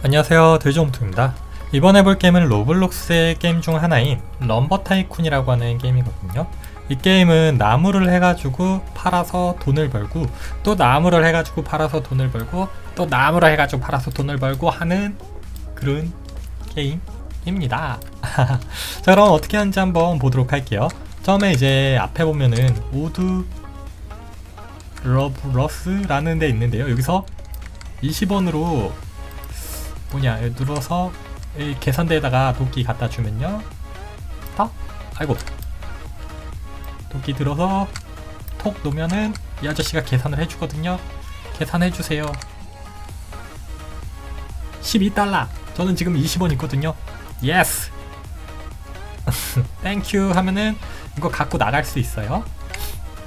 안녕하세요. 돼지홈투입니다. 이번에 볼 게임은 로블록스의 게임 중 하나인 럼버 타이쿤이라고 하는 게임이거든요. 이 게임은 나무를 해가지고 팔아서 돈을 벌고 또 나무를 해가지고 팔아서 돈을 벌고 또 나무를 해가지고 팔아서 돈을 벌고 하는 그런 게임입니다. 자 그럼 어떻게 하는지 한번 보도록 할게요. 처음에 이제 앞에 보면은 우드 러브러스라는 데 있는데요. 여기서 20원으로 뭐냐 여기 눌러서 이 계산대에다가 도끼 갖다 주면요. 딱 아이고 도끼 들어서 톡 놓으면은 이 아저씨가 계산을 해주거든요. 계산해주세요. 12달러. 저는 지금 20원 있거든요. 예스 땡큐 하면은 이거 갖고 나갈 수 있어요.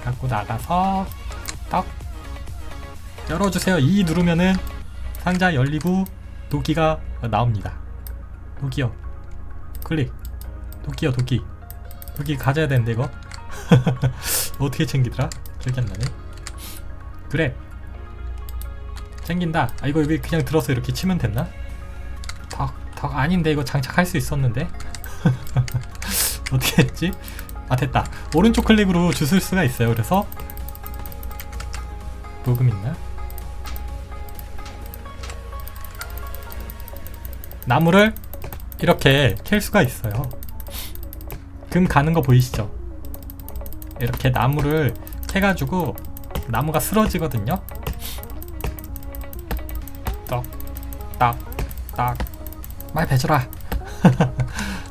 갖고 나가서 딱 열어주세요. 2 누르면은 상자 열리고 도끼가 나옵니다. 도끼요. 클릭. 도끼요, 도끼. 도끼 가져야 되는데, 이거. 어떻게 챙기더라? 기억이 안 나네. 그래. 챙긴다. 아, 이거 여기 그냥 들어서 이렇게 치면 됐나? 덕, 덕, 아닌데, 이거 장착할 수 있었는데? 어떻게 했지? 아, 됐다. 오른쪽 클릭으로 주술 수가 있어요. 그래서. 녹음 있나? 나무를 이렇게 캘 수가 있어요. 금 가는 거 보이시죠? 이렇게 나무를 캐가지고 나무가 쓰러지거든요. 떡, 딱, 딱. 말 배줘라.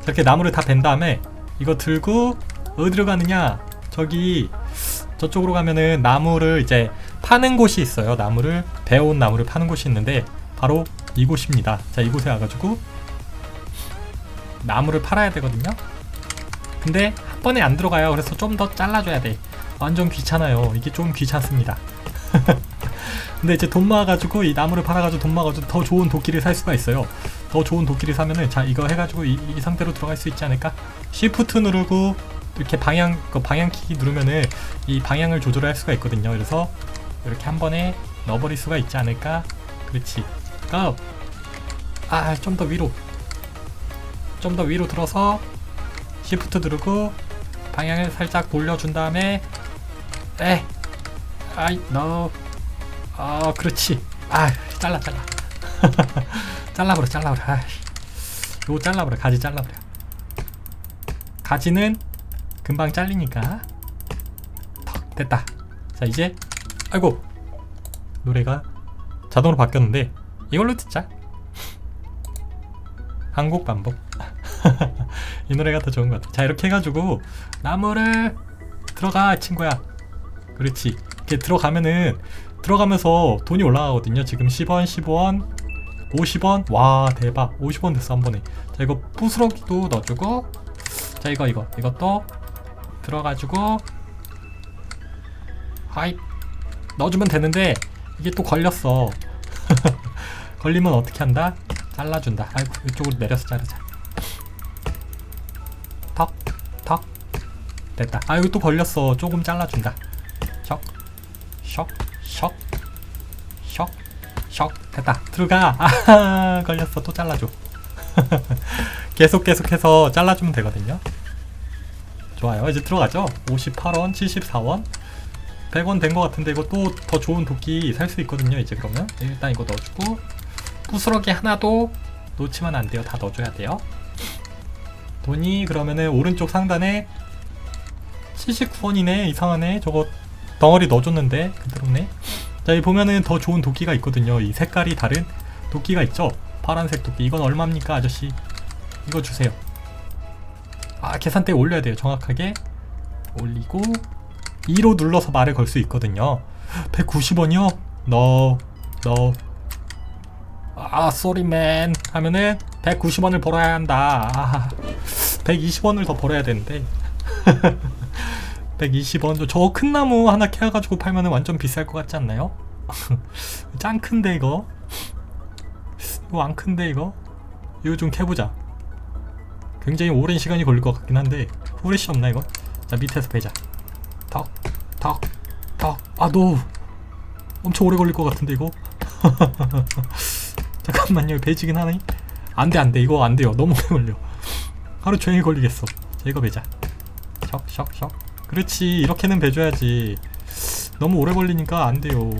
이렇게 나무를 다 벤 다음에 이거 들고 어디로 가느냐? 저기 저쪽으로 가면은 나무를 이제 파는 곳이 있어요. 나무를 베어온 나무를 파는 곳이 있는데 바로 이곳입니다. 자, 이곳에 와가지고 나무를 팔아야 되거든요. 근데 한 번에 안 들어가요. 그래서 좀 더 잘라줘야 돼. 완전 귀찮아요. 이게 좀 귀찮습니다. 근데 이제 돈 모아가지고 이 나무를 팔아가지고 돈 모아가지고 더 좋은 도끼를 살 수가 있어요. 더 좋은 도끼를 사면은 자 이거 해가지고 이, 이 상태로 들어갈 수 있지 않을까? Shift 누르고 이렇게 방향 그 방향키 누르면은 이 방향을 조절할 수가 있거든요. 그래서 이렇게 한 번에 넣어버릴 수가 있지 않을까? 그렇지. 고! 아, 좀 더 위로. 좀 더 위로 들어서 Shift 누르고 방향을 살짝 돌려준 다음에 에, 아이, no. 아, 그렇지. 아, 잘라, 잘라. 잘라버려, 잘라버려. 아, 요거 잘라버려, 가지 잘라버려. 가지는 금방 잘리니까. 턱, 됐다. 자, 이제, 아이고, 노래가 자동으로 바뀌었는데, 이걸로 듣자. 한국 반복. 이 노래가 더 좋은 것 같아. 자, 이렇게 해가지고 나무를 들어가, 친구야. 그렇지. 이렇게 들어가면은 들어가면서 돈이 올라가거든요. 지금 10원, 15원, 50원. 와, 대박. 50원 됐어, 한 번에. 자, 이거 부스러기도 넣어주고. 자, 이거, 이거. 이것도 들어가지고. 하이. 넣어주면 되는데, 이게 또 걸렸어. 걸리면 어떻게 한다? 잘라준다. 아이고 이쪽으로 내려서 자르자. 턱, 턱. 됐다. 아 여기 또 걸렸어. 조금 잘라준다. 샥, 샥, 샥, 샥, 샥. 됐다. 들어가. 아 걸렸어. 또 잘라줘. 계속 계속해서 잘라주면 되거든요. 좋아요. 이제 들어가죠. 58원, 74원. 100원 된 것 같은데 이거 또 더 좋은 도끼 살 수 있거든요 이제 그러면 일단 이거 넣어주고 부스러기 하나도 놓치면 안 돼요. 다 넣어줘야 돼요. 돈이 그러면은 오른쪽 상단에 79원이네. 이상하네 저거 덩어리 넣어줬는데 그대로네 자 여기 보면은 더 좋은 도끼가 있거든요. 이 색깔이 다른 도끼가 있죠? 파란색 도끼. 이건 얼마입니까 아저씨? 이거 주세요. 아 계산대 올려야 돼요. 정확하게. 올리고 2로 눌러서 말을 걸 수 있거든요. 190원이요? no no 아 쏘리맨 하면은 190원을 벌어야 한다. 아, 120원을 더 벌어야 되는데. 120원. 저 큰 나무 하나 캐가지고 팔면은 완전 비쌀 것 같지 않나요? 짱 큰데 이거? 이거 안 큰데 이거? 이거 좀 캐보자. 굉장히 오랜 시간이 걸릴 것 같긴 한데 후레쉬 없나 이거? 자 밑에서 베자. 턱, 턱, 턱. 아, 너 엄청 오래 걸릴 것 같은데 이거. 잠깐만요. 배지긴 하네. 안돼 안돼. 이거 안돼요. 너무 오래 걸려. 하루 종일 걸리겠어. 자 이거 배자. 샥샥샥 그렇지. 이렇게는 배줘야지. 너무 오래 걸리니까 안돼요.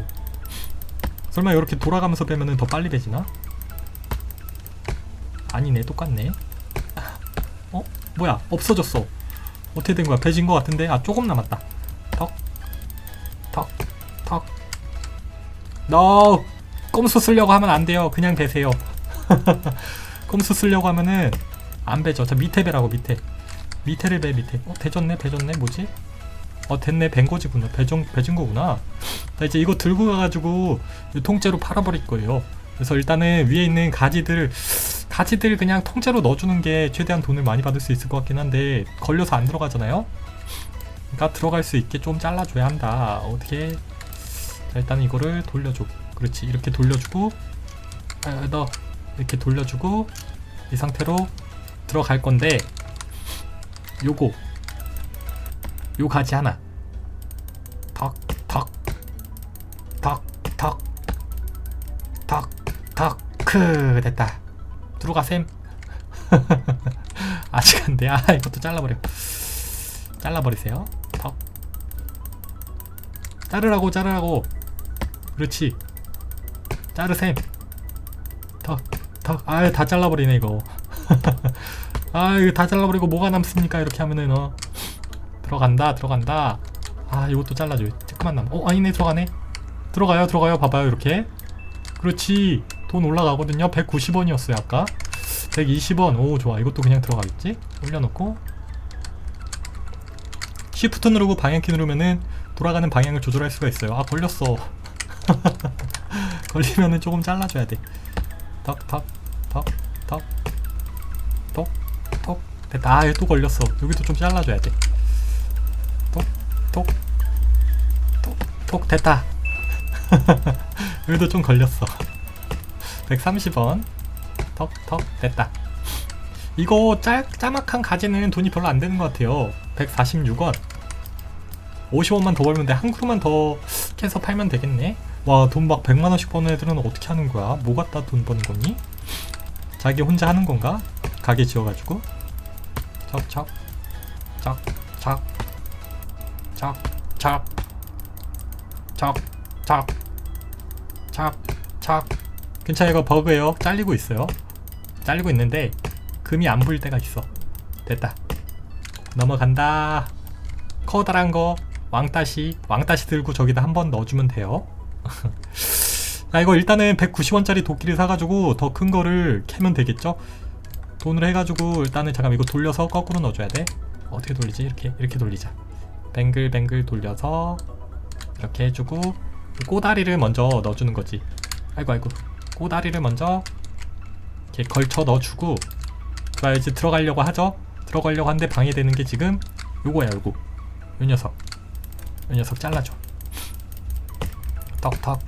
설마 이렇게 돌아가면서 빼면은 더 빨리 배지나? 아니네. 똑같네. 어? 뭐야? 없어졌어. 어떻게 된 거야? 배진 거 같은데? 아 조금 남았다. 턱 턱턱. 너 꼼수 쓰려고 하면 안 돼요. 그냥 배세요. 꼼수 쓰려고 하면은 안 배죠. 저 밑에 배라고 밑에. 밑에를 배 밑에. 어 배졌네 배졌네. 뭐지? 어 됐네. 벤 거지구나. 배정 배진 거구나. 자 이제 이거 들고 가가지고 이 통째로 팔아버릴 거예요. 그래서 일단은 위에 있는 가지들 가지들 그냥 통째로 넣어주는 게 최대한 돈을 많이 받을 수 있을 것 같긴 한데 걸려서 안 들어가잖아요? 그러니까 들어갈 수 있게 좀 잘라줘야 한다. 어떻게? 자 일단 이거를 돌려줘 그렇지. 이렇게 돌려주고 아, 너 이렇게 돌려주고 이 상태로 들어갈 건데 요거. 요 가지 하나. 턱턱턱턱턱턱크 됐다. 들어가 셈 아직 안돼 아 이것도 잘라버려. 잘라버리세요. 턱 자르라고 자르라고. 그렇지 자르셈 턱턱 아유 다 잘라버리네 이거 아유 다 잘라버리고 뭐가 남습니까 이렇게 하면은 어 들어간다 들어간다 아 이것도 잘라줘 조금만 남. 어 아니네 들어가네. 들어가요 들어가요 봐봐요 이렇게. 그렇지 돈 올라가거든요. 190원이었어요 아까. 120원 오 좋아 이것도 그냥 들어가겠지? 올려놓고 Shift 누르고 방향키 누르면은 돌아가는 방향을 조절할 수가 있어요. 아 걸렸어. 걸리면은 조금 잘라줘야 돼. 턱 턱 턱 턱 턱 턱 됐다. 아, 또 걸렸어. 여기도 좀 잘라줘야 돼. 톡, 톡, 톡, 됐다. 여기도 좀 걸렸어. 130원. 턱, 턱, 됐다. 이거 짤, 짜막한 가지는 돈이 별로 안 되는 것 같아요. 146원. 50원만 더 벌면 돼. 한 그루만 더 캐서 팔면 되겠네. 와, 돈 막 100만원씩 버는 애들은 어떻게 하는 거야? 뭐 갖다 돈 버는 거니? 자기 혼자 하는 건가? 가게 지어가지고. 척, 척, 척, 척, 척. 괜찮아 이거 버그예요. 잘리고 있어요. 잘리고 있는데 금이 안 보일 때가 있어. 됐다. 넘어간다. 커다란 거 왕따시 왕따시 들고 저기다 한 번 넣어주면 돼요. 아 이거 일단은 190원짜리 도끼를 사가지고 더 큰 거를 캐면 되겠죠? 돈을 해가지고 일단은 잠깐 이거 돌려서 거꾸로 넣어줘야 돼. 어떻게 돌리지? 이렇게 이렇게 돌리자. 뱅글뱅글 돌려서 이렇게 해주고 꼬다리를 먼저 넣어주는 거지 아이고 아이고 꼬다리를 먼저 이렇게 걸쳐 넣어주고 좋아요 이제 들어가려고 하죠 들어가려고 하는데 방해되는 게 지금 요거야 요거 요 녀석 요 녀석 잘라줘 턱턱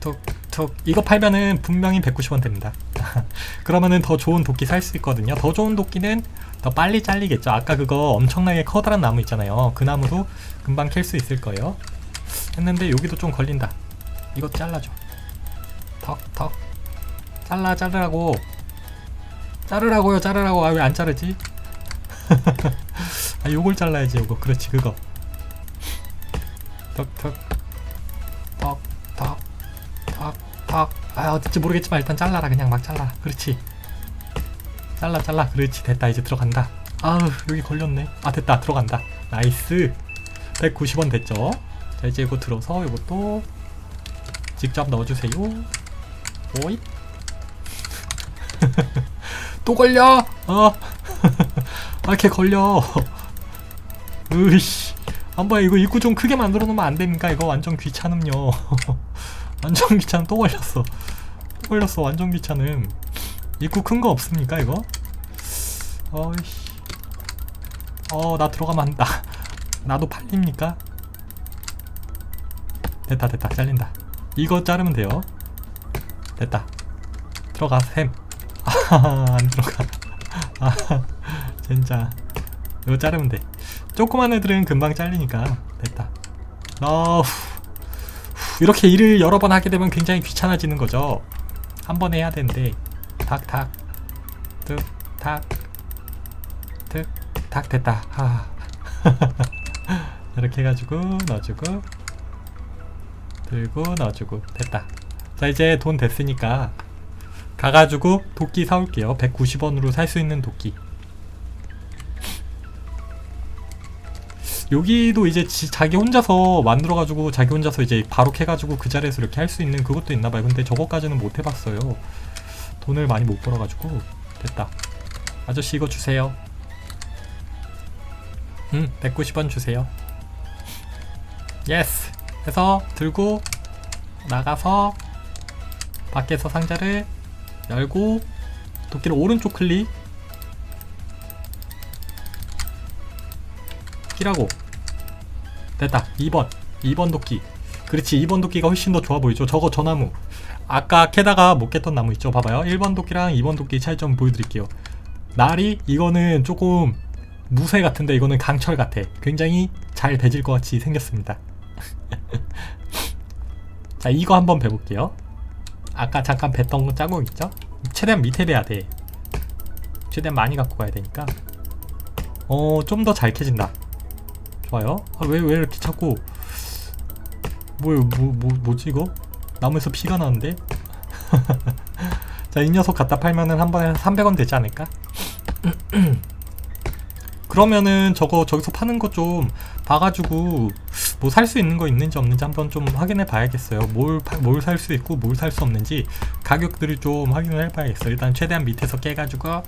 툭툭 이거 팔면은 분명히 190원 됩니다 그러면은 더 좋은 도끼 살 수 있거든요 더 좋은 도끼는 더 빨리 잘리겠죠. 아까 그거 엄청나게 커다란 나무 있잖아요. 그 나무도 금방 캘 수 있을 거예요. 했는데 여기도 좀 걸린다. 이거 잘라줘. 턱, 턱. 잘라, 자르라고. 자르라고요, 자르라고. 아, 왜 안 자르지? 아, 요걸 잘라야지, 요거. 그렇지, 그거. 턱, 턱. 턱, 아, 어딘지 모르겠지만 일단 잘라라. 그냥 막 잘라. 그렇지. 잘라 잘라. 그렇지. 됐다. 이제 들어간다. 아우 여기 걸렸네. 아 됐다. 들어간다. 나이스. 190원 됐죠? 자 이제 이거 들어서 이것도 직접 넣어주세요. 오이 또 걸려! 어. 아, 이렇게 걸려. 으이씨. 한번 이거 입구 좀 크게 만들어 놓으면 안 됩니까? 이거 완전 귀찮음요 완전 귀찮음 또 걸렸어. 또 걸렸어 완전 귀찮음 입구 큰 거 없습니까 이거? 어이씨. 어나 들어가면 안다 나도 팔립니까? 됐다 됐다. 잘린다. 이거 자르면 돼요. 됐다. 들어가 샘. 아안 들어가. 아 진짜. 이거 자르면 돼. 조그만 애들은 금방 잘리니까. 됐다. 어 이렇게 일을 여러 번 하게 되면 굉장히 귀찮아지는 거죠. 한 번에 해야 되는데 탁탁 득탁 득탁 됐다. 하. 이렇게 해가지고 넣어주고 들고 넣어주고 됐다. 자 이제 돈 됐으니까 가가지고 도끼 사올게요. 190원으로 살 수 있는 도끼 여기도 이제 지- 자기 혼자서 만들어가지고 자기 혼자서 이제 바로 캐가지고 그 자리에서 이렇게 할 수 있는 그것도 있나봐요. 근데 저거까지는 못 해봤어요. 돈을 많이 못 벌어가지고. 됐다. 아저씨 이거 주세요. 음 190원 주세요. 예스 해서 들고 나가서 밖에서 상자를 열고 도끼를 오른쪽 클릭 끼라고. 됐다. 2번. 2번 도끼. 그렇지 2번 도끼가 훨씬 더 좋아 보이죠. 저거 저 나무. 아까 캐다가 못 깼던 나무 있죠? 봐봐요. 1번 도끼랑 2번 도끼 차이점 보여드릴게요. 날이 이거는 조금 무쇠 같은데 이거는 강철 같아. 굉장히 잘 배질 것 같이 생겼습니다. 자 이거 한번 배볼게요. 아까 잠깐 거 짜고 있죠? 최대한 밑에 배야 돼. 최대한 많이 갖고 가야 되니까. 어 좀 더 잘 캐진다 좋아요 아, 왜, 왜 이렇게 자꾸 뭐야 뭐, 뭐, 뭐지 이거 나무에서 피가 나는데 자 이 녀석 갖다 팔면은 한 번에 300원 되지 않을까 그러면은 저거 저기서 파는 거 좀 봐가지고 뭐 살 수 있는 거 있는지 없는지 한번 좀 확인해 봐야겠어요. 뭘 뭘 살 수 있고 뭘 살 수 없는지 가격들을 좀 확인을 해봐야겠어. 일단 최대한 밑에서 깨가지고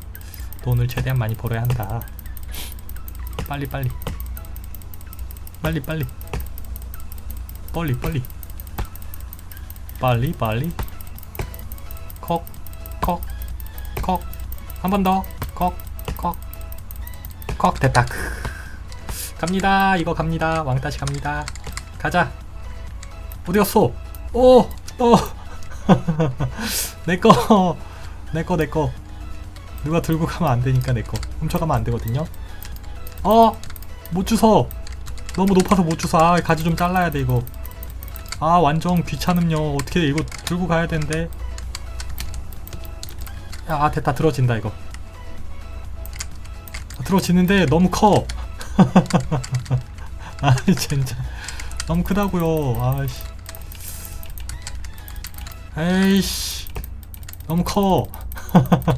돈을 최대한 많이 벌어야 한다. 빨리 빨리 빨리 빨리. 빨리 빨리. 빨리 빨리. 컥컥컥 한번 더. 컥컥 컥 됐다 갑니다. 이거 갑니다. 왕따시 갑니다. 가자. 어디 갔어? 오! 또 내꺼 내꺼 내꺼 누가 들고 가면 안 되니까 내꺼 훔쳐가면 안 되거든요. 어! 못 주워 너무 높아서 못 주워 아 가지 좀 잘라야 돼 이거 아 완전 귀찮음요 어떻게 이거 들고 가야 되는데 야, 아 됐다 들어진다 이거 아, 들어지는데 너무 커. 아 진짜 너무 크다고요. 아씨. 에이씨 너무 커.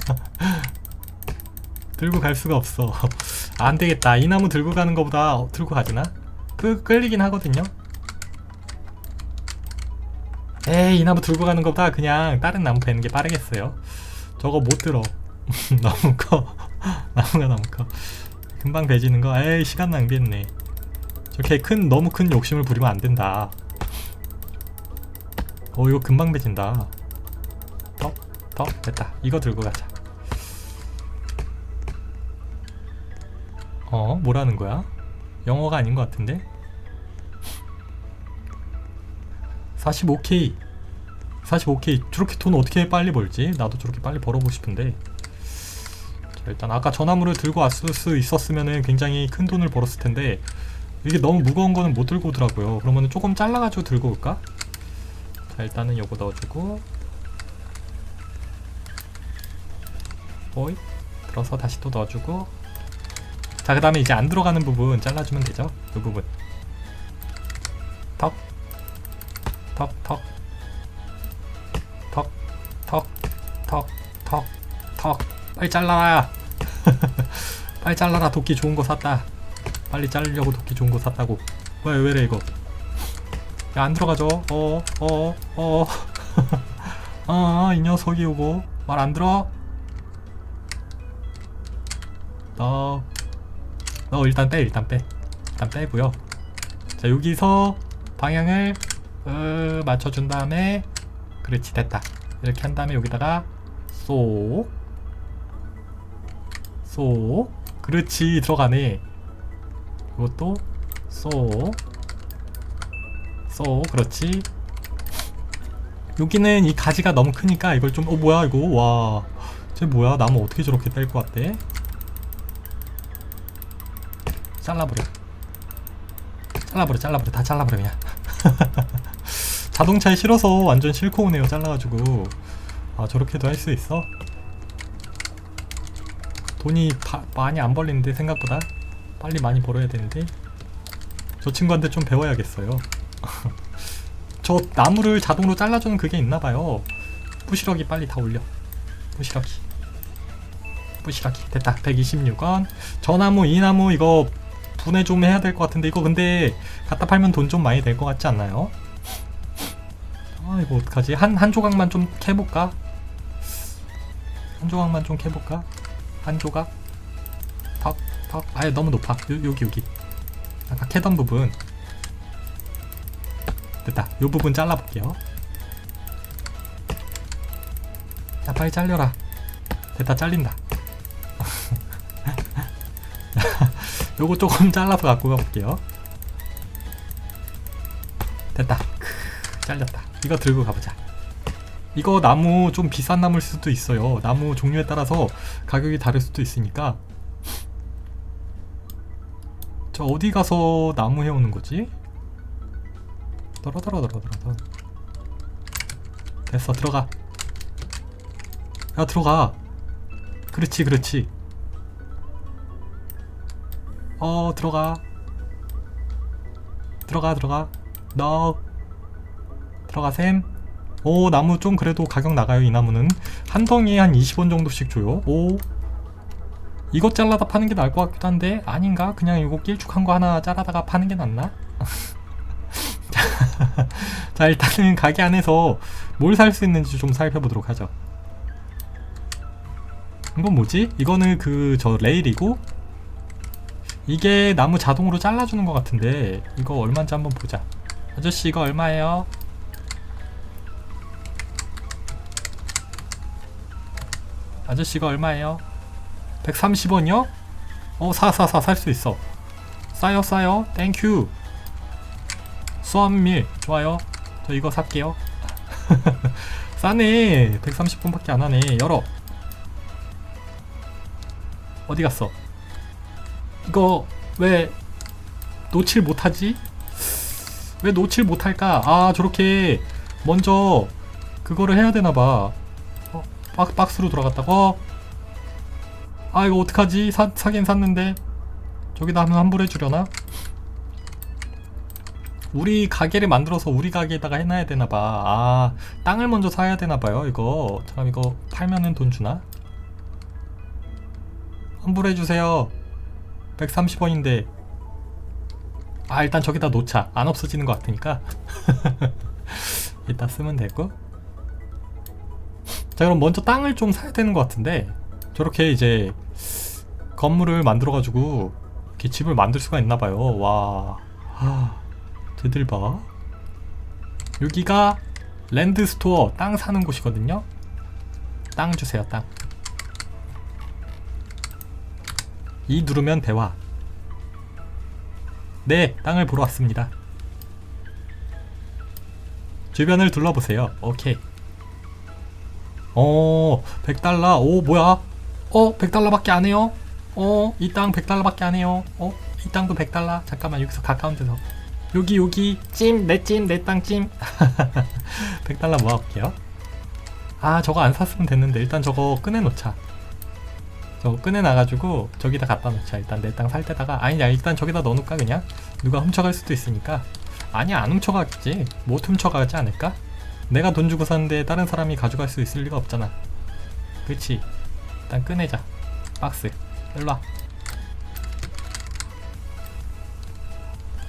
들고 갈 수가 없어. 안 되겠다. 이 나무 들고 가는 것보다 어, 들고 가지나? 그 끌리긴 하거든요. 에이 이 나무 들고 가는 것보다 그냥 다른 나무 베는 게 빠르겠어요. 저거 못 들어. 너무 커. 나무가 너무 커. 금방 배지는 거. 에이 시간 낭비했네. 저렇게 큰 너무 큰 욕심을 부리면 안 된다. 어 이거 금방 배진다. 더, 더 됐다. 이거 들고 가자. 어 뭐라는 거야? 영어가 아닌 것 같은데? 45K 45K 저렇게 돈 어떻게 빨리 벌지? 나도 저렇게 빨리 벌어보고 싶은데 자, 일단 아까 전화물을 들고 왔을 수 있었으면 굉장히 큰 돈을 벌었을 텐데 이게 너무 무거운 거는 못 들고 오더라고요 그러면 조금 잘라가지고 들고 올까? 자 일단은 요거 넣어주고 오이 들어서 다시 또 넣어주고 자 그 다음에 이제 안 들어가는 부분 잘라주면 되죠 그 부분 턱 턱, 턱, 턱, 턱, 턱, 턱, 턱. 빨리 잘라라. 빨리 잘라라. 도끼 좋은 거 샀다. 빨리 자르려고 도끼 좋은 거 샀다고. 왜, 왜래, 이거. 야, 안 들어가죠? 어, 어, 어. 아, 이 녀석이 오고. 말 안 들어? 너, 너 일단 빼, 일단 빼. 일단 빼고요. 자, 여기서 방향을 으, 맞춰준 다음에 그렇지 됐다. 이렇게 한 다음에 여기다가 쏙 쏙 그렇지 들어가네. 이것도 쏙 쏙 그렇지. 여기는 이 가지가 너무 크니까 이걸 좀어 뭐야 이거? 와쟤 뭐야? 나무 어떻게 저렇게 뗄 것 같대 잘라버려. 잘라버려 잘라버려. 다 잘라버려 그냥. 자동차에 실어서 완전 싫고 오네요 잘라가지고. 아 저렇게도 할 수 있어? 돈이 바, 많이 안 벌리는데 생각보다? 빨리 많이 벌어야 되는데? 저 친구한테 좀 배워야겠어요. 저 나무를 자동으로 잘라주는 그게 있나봐요. 부시럭이 빨리 다 올려. 부시럭이 부시럭이 됐다. 126원. 저 나무 이 나무 이거 분해 좀 해야 될 것 같은데 이거 근데 갖다 팔면 돈 좀 많이 될 것 같지 않나요? 아 이거 어떡하지 한, 한 조각만 좀 캐볼까? 한 조각만 좀 캐볼까? 한 조각? 턱, 턱. 아예 너무 높아. 요, 여기, 여기. 아까 캐던 부분. 됐다. 요 부분 잘라볼게요. 야, 빨리 잘려라. 됐다, 잘린다. 요거 조금 잘라서 갖고 가볼게요. 됐다. 크, 잘렸다. 이거 들고 가보자. 이거 나무 좀 비싼 나무일 수도 있어요. 나무 종류에 따라서 가격이 다를 수도 있으니까. 저 어디 가서 나무 해오는 거지? 떨어떨어떨어떨어. 됐어 들어가. 야 들어가. 그렇지 그렇지. 어 들어가. 들어가 들어가. 너. 들어가 셈. 오 나무 좀 그래도 가격 나가요 이 나무는. 한 덩이에 한 20원 정도씩 줘요. 오. 이것 잘라다 파는 게 나을 것 같기도 한데 아닌가? 그냥 이거 길쭉한 거 하나 잘라다가 파는 게 낫나? 자 일단은 가게 안에서 뭘 살 수 있는지 좀 살펴보도록 하죠. 이건 뭐지? 이거는 그 저 레일이고 이게 나무 자동으로 잘라주는 것 같은데 이거 얼마인지 한번 보자 아저씨 이거 얼마예요? 아저씨가 얼마예요? 130원이요? 어, 사, 사, 사, 살 수 있어. 싸요, 싸요. 땡큐. 수암밀. 좋아요. 저 이거 살게요. 싸네. 130분밖에 안 하네. 열어. 어디 갔어? 이거 왜 놓칠 못하지? 왜 놓칠 못할까? 아, 저렇게 먼저 그거를 해야 되나봐. 박, 박스로 돌아갔다고? 아 이거 어떡하지? 사, 사긴 샀는데 저기다 한번 환불해주려나? 우리 가게를 만들어서 우리 가게에다가 해놔야 되나봐 아 땅을 먼저 사야 되나봐요 이거 잠깐 이거 팔면은 돈 주나? 환불해주세요 130원인데 아 일단 저기다 놓자. 안 없어지는 것 같으니까. 이따 쓰면 되고. 자 그럼 먼저 땅을 좀 사야 되는 것 같은데 저렇게 이제 건물을 만들어 가지고 이렇게 집을 만들 수가 있나 봐요. 와. 하, 쟤들 봐. 여기가 랜드 스토어 땅 사는 곳이거든요. 땅 주세요 땅 이 누르면 대화 네 땅을 보러 왔습니다 주변을 둘러보세요 오케이 어, 100달러. 오, 뭐야? 어, 100달러밖에 안 해요? 어, 이 땅 100달러밖에 안 해요. 어, 이 땅도 100달러. 잠깐만, 여기서 가까운 데서. 여기, 여기. 찜, 내 찜, 내 땅 찜. 100달러 모아볼게요. 아, 저거 안 샀으면 됐는데. 일단 저거 꺼내놓자. 저거 꺼내놔가지고, 저기다 갖다 놓자. 일단 내 땅 살 때다가. 아니야, 일단 저기다 넣어놓을까, 그냥? 누가 훔쳐갈 수도 있으니까. 아니야, 안 훔쳐가겠지. 못 훔쳐가지 않을까? 내가 돈 주고 샀는데 다른 사람이 가져갈 수 있을 리가 없잖아. 그치? 일단 꺼내자. 박스. 일로와.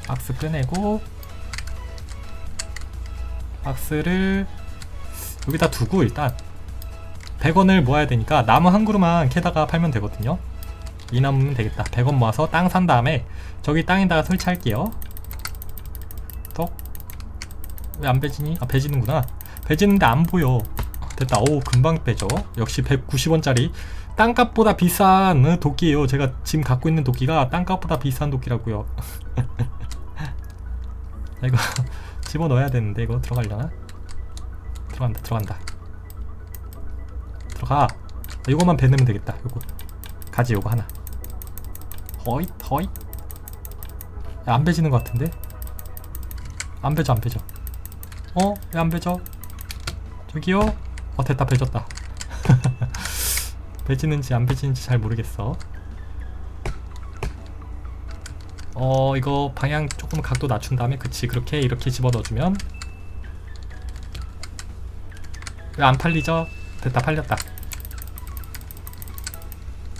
박스 꺼내고 박스를 여기다 두고 일단 100원을 모아야 되니까 나무 한 그루만 캐다가 팔면 되거든요. 이 나무면 되겠다. 100원 모아서 땅 산 다음에 저기 땅에다가 설치할게요. 톡. 왜안 배지니? 아 배지는구나 배지는데 안 보여 됐다 오 금방 빼죠 역시 190원짜리 땅값보다 비싼 어, 도끼예요 제가 지금 갖고 있는 도끼가 땅값보다 비싼 도끼라고요 이거 집어넣어야 되는데 이거 들어가려나? 들어간다 들어간다 들어가 이거만 배내면 되겠다 요거 가지 요거 하나 허잇 야, 안 배지는 것 같은데? 안 배져 안 배져 어? 왜안 배져? 저기요? 어 됐다 배졌다 배지는지 안 배지는지 잘 모르겠어 어 이거 방향 조금 각도 낮춘 다음에 그치 그렇게 이렇게 집어넣어주면 왜 안 팔리죠? 됐다 팔렸다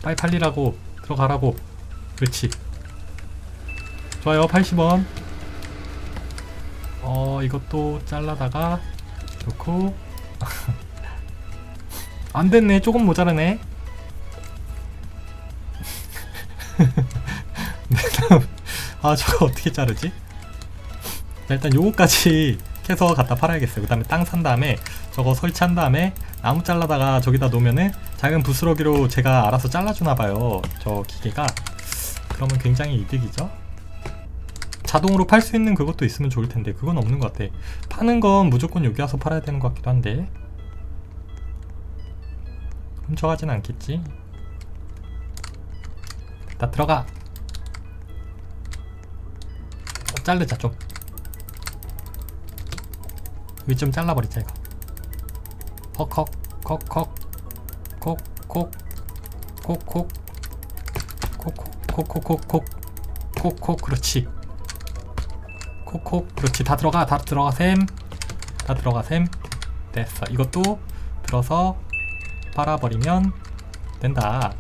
빨리 팔리라고. 들어가라고. 그렇지. 좋아요. 80원. 어 이것도 잘라다가 놓고. 안 됐네. 조금 모자라네. 아 저거 어떻게 자르지? 자, 일단 요거까지 캐서 갖다 팔아야겠어요. 그 다음에 땅 산 다음에 저거 설치한 다음에 나무 잘라다가 저기다 놓으면은 작은 부스러기로 제가 알아서 잘라주나봐요 저 기계가. 그러면 굉장히 이득이죠? 자동으로 팔 수 있는 그것도 있으면 좋을 텐데 그건 없는 것 같아. 파는 건 무조건 여기 와서 팔아야 되는 것 같기도 한데. 훔쳐가진 않겠지? 다 들어가. 어, 자르자 좀 여기 좀 잘라버리자 이거 헉헉 헉헉 콕콕 콕콕 콕콕 콕콕 콕콕 그렇지 콕콕 그렇지 다 들어가 다 들어가 셈다 들어가 셈 됐어 이것도 들어서 빨아버리면 된다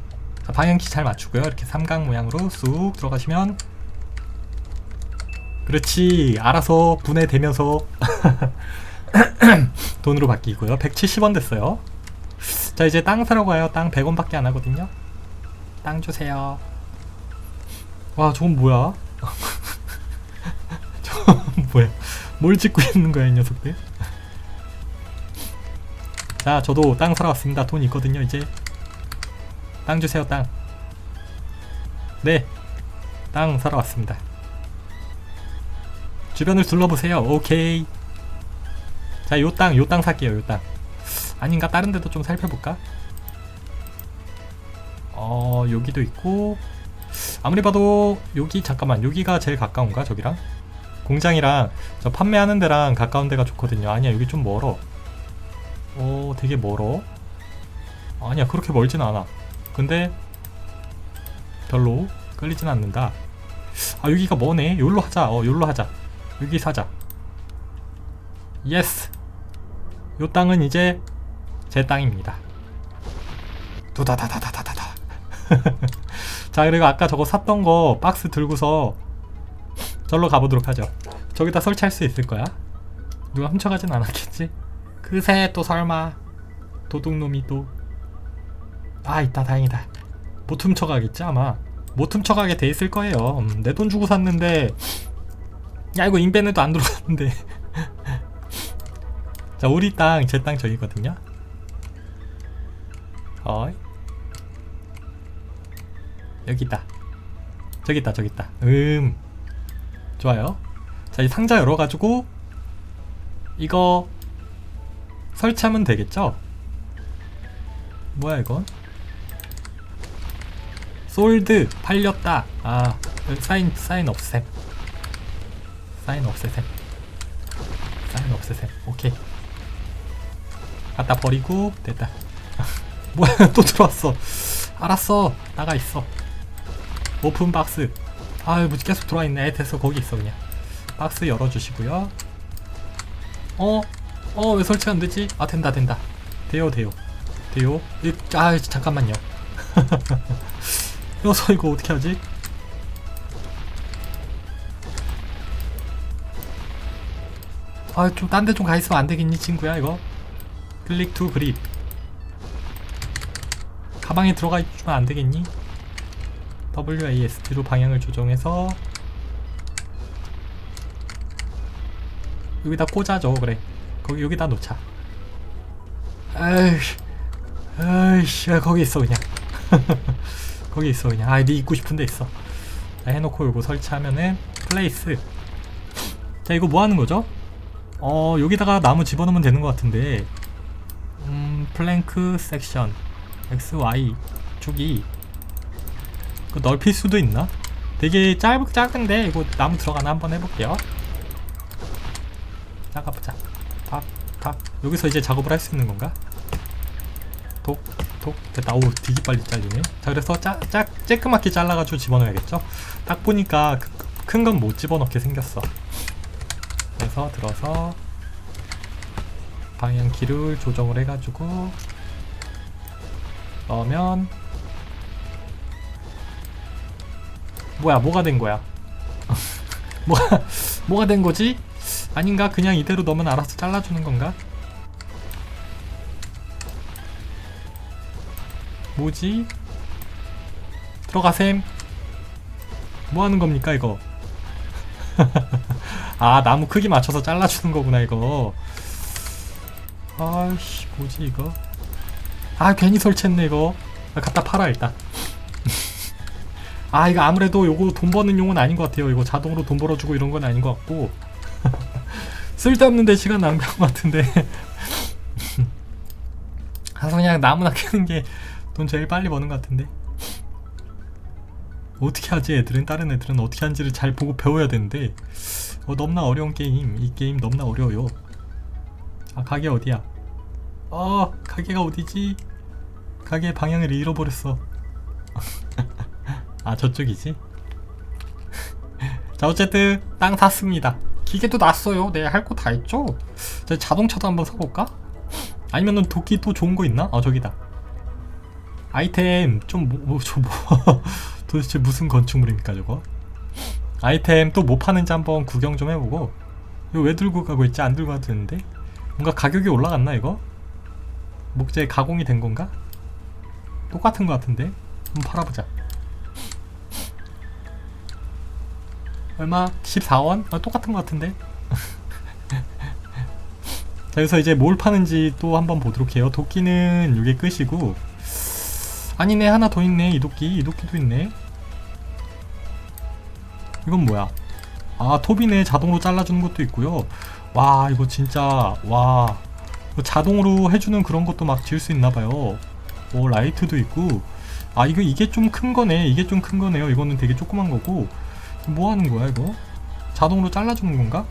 자, 방향키 잘 맞추고요 이렇게 삼각 모양으로 쑥 들어가시면 그렇지 알아서 분해되면서 돈으로 바뀌고요. 170원 됐어요. 자 이제 땅 사러 가요. 땅 100원밖에 안 하거든요. 땅 주세요. 와 저건 뭐야? 저건 뭐야? 뭘 짓고 있는 거야 이 녀석들? 자 저도 땅 사러 왔습니다. 돈 있거든요 이제. 땅 주세요 땅 네 땅 사러 왔습니다. 주변을 둘러보세요. 오케이 자 요 땅 요 땅 살게요 요 땅. 아닌가? 다른 데도 좀 살펴볼까? 어 여기도 있고. 아무리 봐도 여기 잠깐만. 여기가 제일 가까운가 저기랑? 공장이랑 저 판매하는 데랑 가까운 데가 좋거든요. 아니야 여기 좀 멀어. 어 되게 멀어. 아니야 그렇게 멀진 않아. 근데 별로 끌리진 않는다. 아 여기가 뭐네. 여기로 하자. 어 여기로 하자. 여기 사자. 예스 요 땅은 이제 제 땅입니다. 두다다다다다다다. 자 그리고 아까 저거 샀던 거 박스 들고서 절로 가보도록 하죠. 저기다 설치할 수 있을 거야. 누가 훔쳐가진 않았겠지? 그새 또 설마. 도둑놈이 또. 아 있다 다행이다. 못 훔쳐가겠지 아마. 못 훔쳐가게 돼 있을 거예요. 음, 내돈 주고 샀는데 야 이거 인벤에도 안 들어갔는데 자 우리 땅 제 땅 저기거든요. 어이. 여기 있다. 저기 있다 저기 있다. 음. 좋아요. 자 이 상자 열어가지고 이거 설치하면 되겠죠? 뭐야 이건? 솔드 팔렸다. 아 사인 사인 없앰 사인 없애셈. 사인 없애셈. 오케이 갖다 버리고 됐다. 뭐야 또 들어왔어. 알았어 나가 있어. 오픈 박스. 아유 뭐 계속 들어와 있네. 됐어 거기 있어 그냥. 박스 열어주시고요. 어? 어 왜 설치 안 되지? 아 된다 된다. 돼요 돼요. 돼요. 이- 아 잠깐만요. 여기서 이거 어떻게 하지? 아 좀 딴 데 좀 가 있으면 안 되겠니 친구야 이거 클릭 투 그립. 가방에 들어가 있으면 안 되겠니? WASD로 방향을 조정해서 여기다 꽂아줘. 그래. 거기 여기다 놓자. 에이씨. 에이씨. 야, 거기 있어 그냥. 거기 있어 그냥. 아네 있고 싶은데 있어. 자 해놓고 요거 설치하면은 플레이스. 자 이거 뭐 하는 거죠? 어 여기다가 나무 집어넣으면 되는 것 같은데. 음 플랭크 섹션 X, Y 쪽이 그 넓힐 수도 있나? 되게 짧, 작은데 이거 나무 들어가나 한번 해볼게요 나가보자 팍팍 여기서 이제 작업을 할 수 있는 건가? 톡, 톡. 됐다. 오, 되게 빨리 잘리네. 자, 그래서 짜, 짜, 쬐끄맣게 잘라가지고 집어넣어야겠죠? 딱 보니까 큰 건 못 집어넣게 생겼어. 그래서 들어서 방향키를 조정을 해가지고 넣으면 뭐야 뭐가 된 거야? 뭐가 뭐가 된 거지? 아닌가? 그냥 이대로 넣으면 알아서 잘라주는 건가? 뭐지? 들어가셈. 뭐 하는 겁니까 이거? 아 나무 크기 맞춰서 잘라주는 거구나 이거 아이씨 뭐지 이거? 아 괜히 설치했네 이거. 아, 갖다 팔아 일단. 아 이거 아무래도 요거 돈 버는 용은 아닌 것 같아요. 이거 자동으로 돈 벌어주고 이런 건 아닌 것 같고. 쓸데없는데 시간 낭비한 것 같은데. 가서 그냥 나무나 캐는 게 돈 제일 빨리 버는 것 같은데. 어떻게 하지 애들은? 다른 애들은 어떻게 하는지를 잘 보고 배워야 되는데. 어 너무나 어려운 게임. 이 게임 너무나 어려워요. 아 가게 어디야 어 가게가 어디지? 가게 방향을 잃어버렸어. 아 저쪽이지? 자 어쨌든 땅 샀습니다. 기계도 났어요. 네 할 거 다 했죠? 자, 자동차도 한번 사볼까? 아니면은 도끼 또 좋은 거 있나? 아 저기다. 아이템 좀 뭐, 뭐, 저 뭐, 도대체 무슨 건축물입니까 저거? 아이템 또 뭐 파는지 한번 구경 좀 해보고. 이거 왜 들고 가고 있지? 안 들고 가도 되는데? 뭔가 가격이 올라갔나 이거 목재 가공이 된 건가? 똑같은 거 같은데? 한번 팔아보자. 얼마? 14원? 아, 똑같은 거 같은데? 자 그래서 이제 뭘 파는지 또 한번 보도록 해요. 도끼는 이게 끝이고. 아니네 하나 더 있네 이 도끼. 이 도끼도 있네. 이건 뭐야? 아 톱이네. 자동으로 잘라주는 것도 있고요. 와 이거 진짜 와 자동으로 해주는 그런 것도 막 지을 수 있나봐요. 오 라이트도 있고. 아 이거 이게 좀 큰 거네. 이게 좀 큰 거네요. 이거는 되게 조그만 거고. 뭐 하는 거야 이거? 자동으로 잘라주는 건가?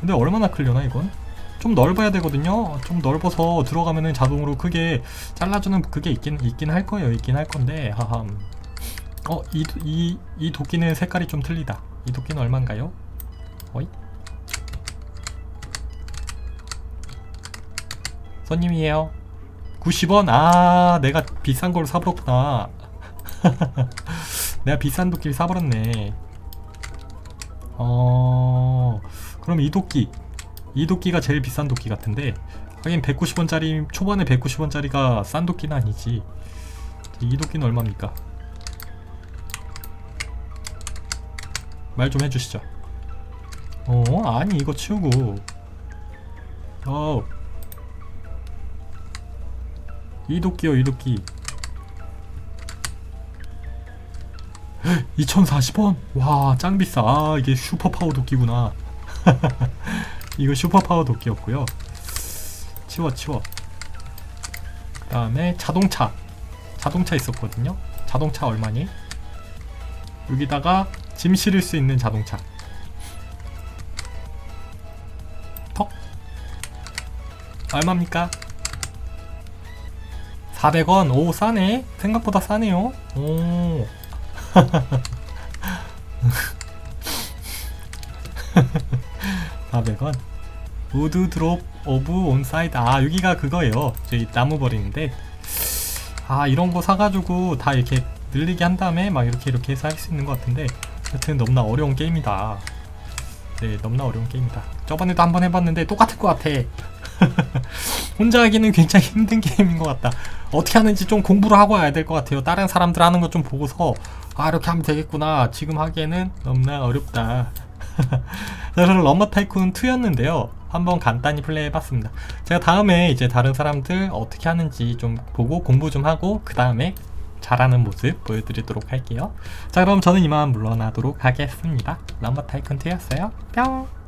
근데 얼마나 클려나 이건? 좀 넓어야 되거든요. 좀 넓어서 들어가면은 자동으로 크게 잘라주는 그게 있긴 있긴 할 거예요. 있긴 할 건데. 하함. 어, 이, 도- 이, 이 도끼는 색깔이 좀 틀리다. 이 도끼는 얼마인가요? 어이? 손님이에요. 90원? 아, 내가 비싼 걸 사버렸구나. 내가 비싼 도끼를 사버렸네. 어, 그럼 이 도끼. 이 도끼가 제일 비싼 도끼 같은데. 하긴 190원짜리, 초반에 190원짜리가 싼 도끼는 아니지. 이 도끼는 얼마입니까? 말 좀 해주시죠. 어, 아니 이거 치우고. 어. 이 도끼요 이 도끼. 2040원? 와, 짱 비싸. 아, 이게 슈퍼파워 도끼구나. 이거 슈퍼파워 도끼였고요. 치워, 치워. 그 다음에 자동차. 자동차 있었거든요. 자동차 얼마니? 여기다가 짐 실을 수 있는 자동차. 턱. 얼마입니까? 400원. 오, 싸네. 생각보다 싸네요. 오. (400원) 우드 드롭 오브 온사이드 아 여기가 그거예요 저희 나무 버리는데 아 이런 거 사가지고 다 이렇게 늘리게 한 다음에 막 이렇게 이렇게 해서 할 수 있는 것 같은데 여튼 너무나 어려운 게임이다 네 너무나 어려운 게임이다 저번에도 한번 해봤는데 똑같을 것 같아 혼자 하기는 굉장히 힘든 게임인 것 같다 어떻게 하는지 좀 공부를 하고 와야 될 것 같아요 다른 사람들 하는 거좀 보고서 아 이렇게 하면 되겠구나 지금 하기에는 너무나 어렵다 자, 저는 럼버 타이쿤 2였는데요. 한번 간단히 플레이 해봤습니다. 제가 다음에 이제 다른 사람들 어떻게 하는지 좀 보고 공부 좀 하고 그 다음에 잘하는 모습 보여드리도록 할게요. 자 그럼 저는 이만 물러나도록 하겠습니다. 럼버 타이쿤 2였어요. 뿅!